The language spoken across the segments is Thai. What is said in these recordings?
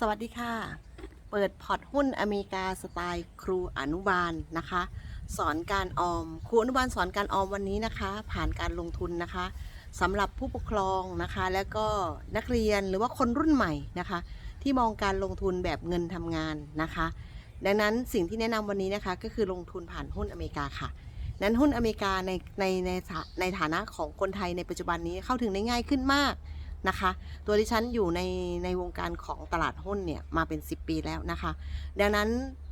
สวัสดีค่ะ เปิดพอร์ตหุ้นอเมริกาสไตล์ครูอนุบาลนะคะ สอนการออม ครูอนุบาลสอนการออมวันนี้นะคะ ผ่านการลงทุนนะคะสำหรับผู้ปกครองนะคะ แล้วก็นักเรียนหรือว่าคนรุ่นใหม่นะคะ ที่มองการลงทุนแบบเงินทำงานนะคะ ดังนั้นสิ่งที่แนะนำวันนี้นะคะ ก็คือลงทุนผ่านหุ้นอเมริกาค่ะนั้นหุ้นอเมริกาในในในในฐานะของคนไทยในปัจจุบันนี้เข้าถึงได้ง่ายขึ้นมาก นะคะ ตัวดิฉันอยู่ในในวงการของตลาดหุ้นเนี่ยมาเป็น 10 ปีแล้วนะคะ ดังนั้น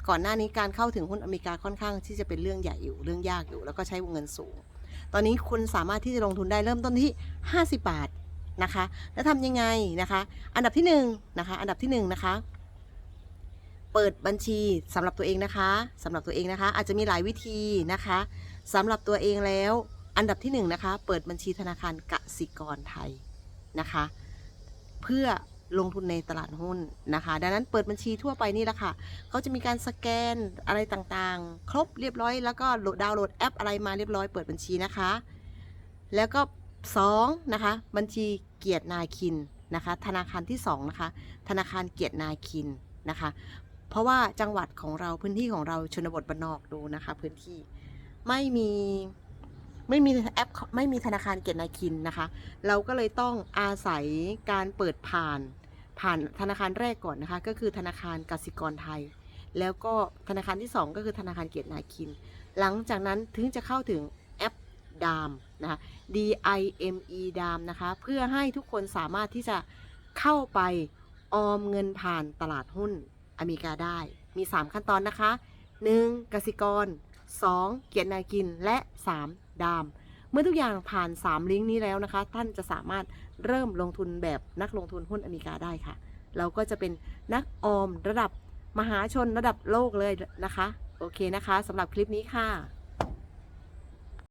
ก่อนหน้านี้การเข้าถึงหุ้นอเมริกาค่อนข้างที่จะเป็นเรื่องใหญ่อยู่เรื่องยากอยู่ แล้วก็ใช้วงเงินสูง ตอนนี้คุณสามารถที่จะลงทุนได้เริ่มต้นที่ 50 บาทนะคะ แล้วทำยังไงนะคะ อันดับที่1นงนะคะ อันดับที่1นงนะคะเปิดบัญชีสำหรับตัวเองนะคะสำหรับตัวเองนะคะ อาจจะมีหลายวิธีนะคะสำหรับตัวเองแล้ว อันดับที่1นงนะคะ เปิดบัญชีธนาคารกสิกรไทย นะคะ เพื่อลงทุนในตลาดหุ้นนะคะ ดังนั้นเปิดบัญชีทั่วไปนี่แหละค่ะ เขาจะมีการสแกนอะไรต่างๆ ครบเรียบร้อยแล้วก็โหลดดาวน์โหลดแอปอะไรมาเรียบร้อยเปิดบัญชีนะคะ แล้วก็2นะคะบัญชีเกียรตินาคินนะคะ ธนาคารที่2นะคะธนาคารเกียรตินาคินนะคะ เพราะว่าจังหวัดของเราพื้นที่ของเราชนบทบ้านนอกดูนะคะ พื้นที่ไม่มี ไม่มีแอปไม่มีธนาคารเกียรตินาคินนะคะ เราก็เลยต้องอาศัยการเปิดผ่านผ่านธนาคารแรกก่อนนะคะ ก็คือธนาคารกสิกรไทย แล้วก็ธนาคารที่ 2 ก็คือธนาคารเกียรตินาคิน หลังจากนั้นถึงจะเข้าถึงแอปดามนะคะ D I M E ดามนะคะ เพื่อให้ทุกคนสามารถที่จะเข้าไปออมเงินผ่านตลาดหุ้นอเมริกาได้ มี 3 ขั้นตอนนะคะ 1. กสิกร 2. เกียรตินาคินและ 3. ดาม เมื่อทุกอย่างผ่าน 3 ลิงก์นี้แล้วนะคะ ท่านจะสามารถเริ่มลงทุนแบบนักลงทุนหุ้นอเมริกาได้ค่ะ เราก็จะเป็นนักออมระดับมหาชนระดับโลกเลยนะคะ โอเคนะคะสำหรับคลิปนี้ค่ะ